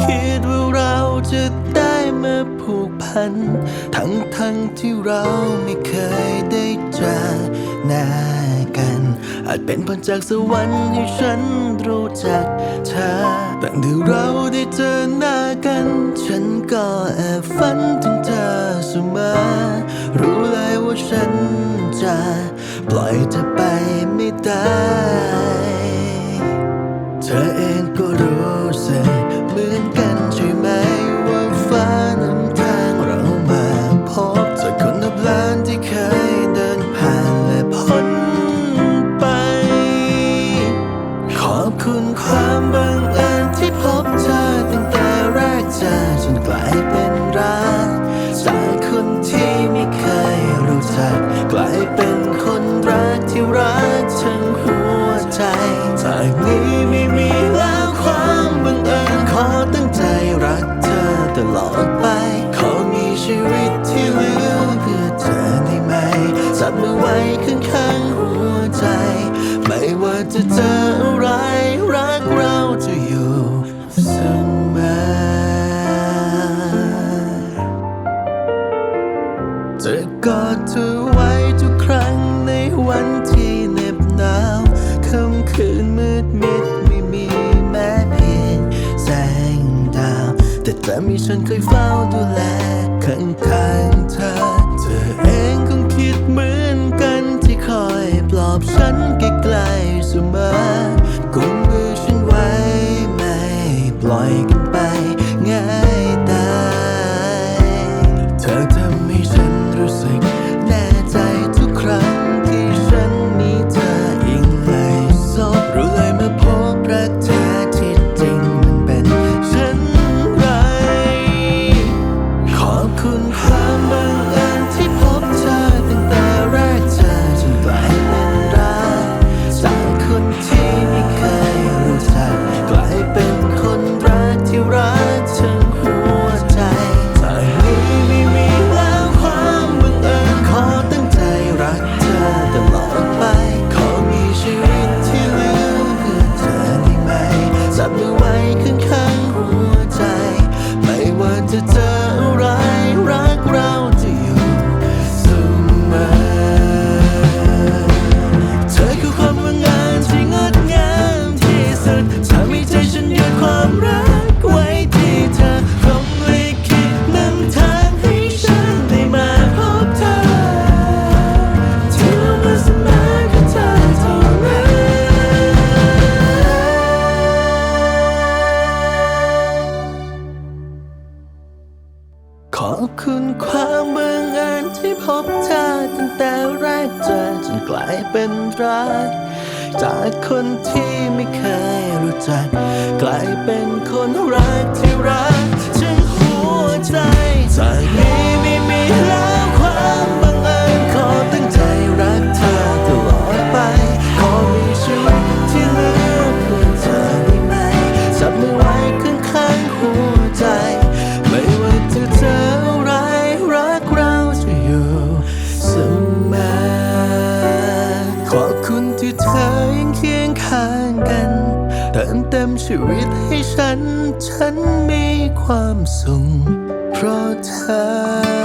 คิดว่าเราจะได้มาผูกพัน ทั้งทั้งที่เราไม่เคยได้เจอหน้ากัน อาจเป็นผลจากสวรรค์ให้ฉันรู้จักเธอตั้งแต่เราได้เจอหน้ากัน ฉันก็แอบฝันถึงเธอเสมอรู้เลยว่าฉันจะปล่อยเธอไปไม่ได้เธอ คุณความบังเอิญที่พบเธอตั้งแต่แรกเจอจนกลายเป็นรักจากคนที่ไม่เคยรู้จัก กลายเป็นคนรักที่รักทั้งหัวใจ จากนี้ไม่มีแล้วความบังเอิญขอตั้งใจรักเธอตลอดไป ขอมีชีวิตที่เหลือเพื่อเธอได้ไหมจับมือไว้ข้างๆหัวใจ ไม่ว่าจะเจอ แต่มีฉันคอยเฝ้าดูแลข้างทางเธอ เธอเองคงคิดเหมือนกันที่คอยปลอบฉันใกล้ๆเสมอำให้ใจฉันความรักไว้ที่เธอคงลิขิตนำทางให้ฉันได้มาพบเธอที่เรามาเสมอกับเธอเท่านั้นขอบคุณความบังเอิญที่พบเธอตั้งแต่แรกเจอจนกลายเป็นรัก จากคนที่ไม่เคยรู้จัก กลายเป็นคนรักที่รัก คียงข้างกัน เติมเต็มชีวิตให้ฉัน ฉันมีความสุขเพราะเธอ